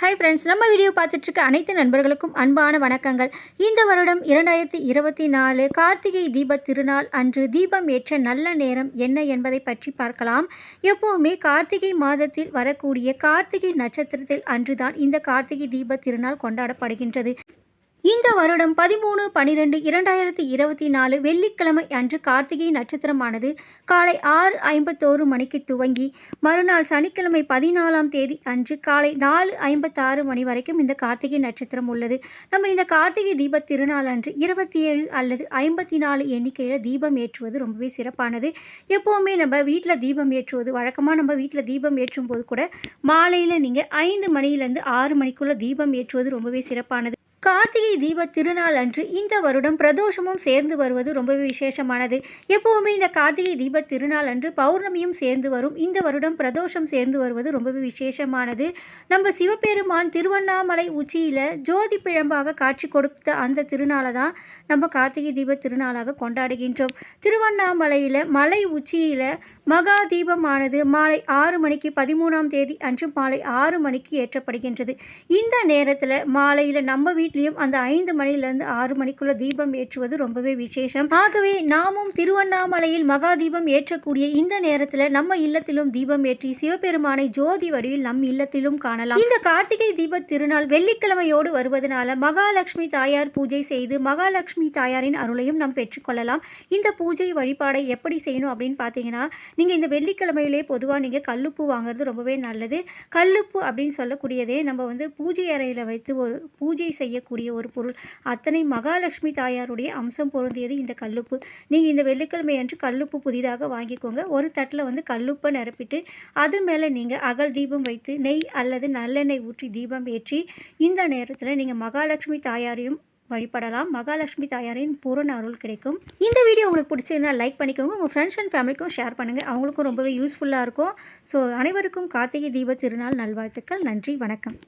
Hi friends நம்ம video பார்த்துட்ருக்க அனைத்து நண்பர்களுக்கும் அன்பான வணக்கங்கள். இந்த வருடம் இரண்டாயிரத்தி இருபத்தி நாலு கார்த்திகை தீப திருநாள் அன்று தீபம் ஏற்ற நல்ல நேரம் என்ன என்பதை பற்றி பார்க்கலாம். எப்போவுமே கார்த்திகை மாதத்தில் வரக்கூடிய கார்த்திகை நட்சத்திரத்தில் அன்றுதான் இந்த கார்த்திகை தீப திருநாள் கொண்டாடப்படுகின்றது. இந்த வருடம் பதிமூணு பனிரெண்டு இரண்டாயிரத்தி இருபத்தி நாலு வெள்ளிக்கிழமை அன்று கார்த்திகை நட்சத்திரமானது காலை ஆறு ஐம்பத்தோரு மணிக்கு துவங்கி மறுநாள் சனிக்கிழமை பதினாலாம் தேதி அன்று காலை நாலு ஐம்பத்தாறு மணி வரைக்கும் இந்த கார்த்திகை நட்சத்திரம் உள்ளது. நம்ம இந்த கார்த்திகை தீப திருநாள் அன்று இருபத்தி ஏழு அல்லது ஐம்பத்தி நாலு எண்ணிக்கையில் தீபம் ஏற்றுவது ரொம்பவே சிறப்பானது. எப்போவுமே நம்ம வீட்டில் தீபம் ஏற்றுவது வழக்கமாக நம்ம வீட்டில் தீபம் ஏற்றும் போது கூட மாலையில் நீங்கள் ஐந்து மணிலேருந்து ஆறு மணிக்குள்ளே தீபம் ஏற்றுவது ரொம்பவே சிறப்பானது. கார்த்திகை தீப திருநாள் அன்று இந்த வருடம் பிரதோஷமும் சேர்ந்து வருவது ரொம்பவே விசேஷமானது. எப்போவுமே இந்த கார்த்திகை தீப திருநாள் அன்று பௌர்ணமியும் சேர்ந்து வரும். இந்த வருடம் பிரதோஷம் சேர்ந்து வருவது ரொம்பவே விசேஷமானது. நம்ம சிவபெருமான் திருவண்ணாமலை உச்சியில் ஜோதி பிழம்பாக காட்சி கொடுத்த அந்த திருநாளை தான் நம்ம கார்த்திகை தீப திருநாளாக கொண்டாடுகின்றோம். திருவண்ணாமலையில் மலை உச்சியில் மகா தீபமானது மாலை ஆறு மணிக்கு பதிமூணாம் தேதி அன்று மாலை ஆறு மணிக்கு ஏற்றப்படுகின்றது. இந்த நேரத்தில் மாலையில் நம்ம வீட்லேயும் அந்த ஐந்து மணிலேருந்து ஆறு மணிக்குள்ள தீபம் ஏற்றுவது ரொம்பவே விசேஷம். ஆகவே நாமும் திருவண்ணாமலையில் மகா தீபம் ஏற்றக்கூடிய இந்த நேரத்தில் நம்ம இல்லத்திலும் தீபம் ஏற்றி சிவபெருமானை ஜோதி வடிவில் நம் இல்லத்திலும் காணலாம். இந்த கார்த்திகை தீப திருநாள் வெள்ளிக்கிழமையோடு வருவதனால மகாலட்சுமி தாயார் பூஜை செய்து மகாலட்சுமி தாயாரின் அருளையும் நாம் பெற்றுக்கொள்ளலாம் இந்த பூஜை வழிபாடை எப்படி செய்யணும் அப்படின்னு பார்த்தீங்கன்னா நீங்கள் இந்த வெள்ளிக்கிழமையிலே பொதுவாக நீங்கள் கல்லுப்பு வாங்குறது ரொம்பவே நல்லது. கல்லுப்பு அப்படின்னு சொல்லக்கூடியதே நம்ம வந்து பூஜை அறையில் வைத்து ஒரு பூஜை செய்ய செய்யக்கூடிய ஒரு பொருள். அத்தனை மகாலட்சுமி தாயாருடைய அம்சம் பொருந்தியது இந்த கல்லுப்பு. நீங்கள் இந்த வெள்ளிக்கிழமை அன்று கல்லுப்பு புதிதாக வாங்கிக்கோங்க. ஒரு தட்டில் வந்து கல்லுப்பை நிரப்பிட்டு அது மேலே நீங்கள் அகல் தீபம் வைத்து நெய் அல்லது நல்லெண்ணெய் ஊற்றி தீபம் ஏற்றி இந்த நேரத்தில் நீங்கள் மகாலட்சுமி தாயாரையும் வழிபடலாம். மகாலட்சுமி தாயாரின் பூரண அருள் கிடைக்கும். இந்த வீடியோ உங்களுக்கு பிடிச்சதுன்னா லைக் பண்ணிக்கோங்க. உங்கள் ஃப்ரெண்ட்ஸ் அண்ட் ஃபேமிலிக்கும் ஷேர் பண்ணுங்கள் அவங்களுக்கும் ரொம்பவே யூஸ்ஃபுல்லாக இருக்கும். ஸோ அனைவருக்கும் கார்த்திகை தீப திருநாள் நல்வாழ்த்துக்கள். நன்றி. வணக்கம்.